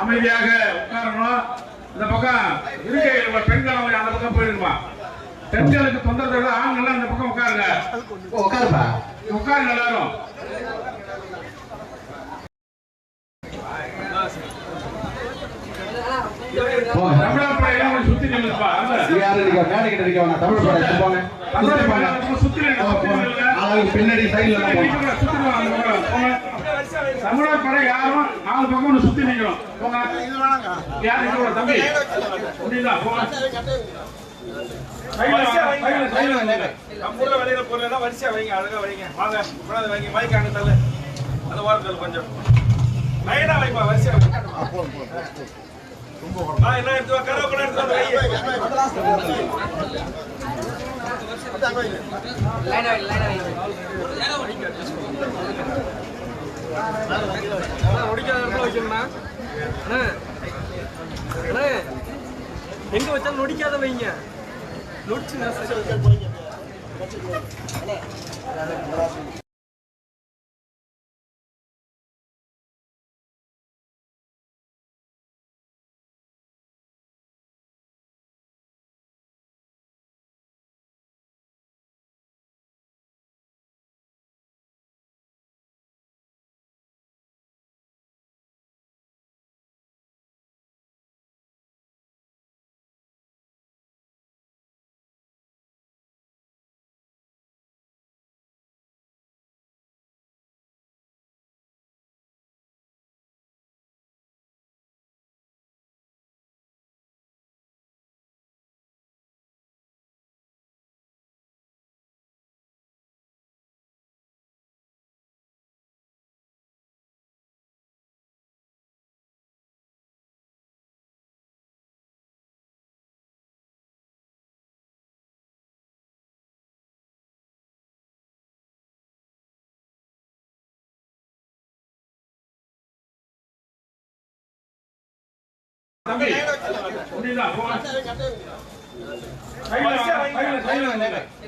அமைதியாக உட்காரணும்? இந்த பக்கம் இருக்கை பெண்கள் அவங்க அந்த பக்கம் போயிருமா பெண்களுக்கு தொந்தரவு இல்லை, ஆண்கள்லாம் இந்த பக்கம் உட்காருங்க. உட்காருப்பா. உட்காருங்க எல்லாரும். தமிழர் கொஞ்சம் சுத்தி இது யாரு நிக்க மேடை கிட்ட தமிழ் சுத்தி ஆளுக்கு பின்னாடி சைடுல. தமிழர் படை யாரும் நாலு பக்கம் ஒண்ணு சுத்தி நிக்கணும். போங்க. யார் கூடாது, தம்பி? முடியுதா போங்க. விளையிற பொருள் வரிசையா வைங்க அழகா வைங்க. வாங்க முன்னாடி வைங்க மைக் அங்க தள்ளு. அந்த ஓரத்தில் கொஞ்சம். லைனா வைப்பா வரிசையா என்ன எடுத்து கருவேப்பிலை எடுத்து எங்க வச்சாலும் நொடிக்காத வைங்க நொடிச்சு வாங்க. வைங்க.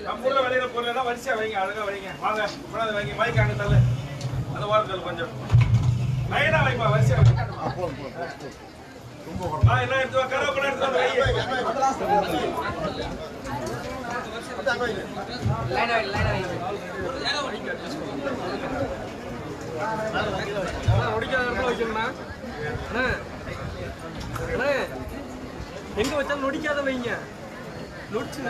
நம்ம ஊர்ல விளையிற பொருள் எல்லாம் வரிசையா வைங்க. அழகா வைங்க. வாங்க. முன்னாடி வைங்க. மைக் அங்க தள்ளு. அந்த ஓரத்தில் கொஞ்சம். லைனா வைப்பா. வரிசையா வைங்க ஆ, என்ன எடுத்து கருவேப்பிலை எடுத்து வந்து வை முடிக்காத வைக்கணும்னா அண்ணா அண்ணா எங்க வச்சாலும் நொடிக்காத வைங்க. நொடிச்சு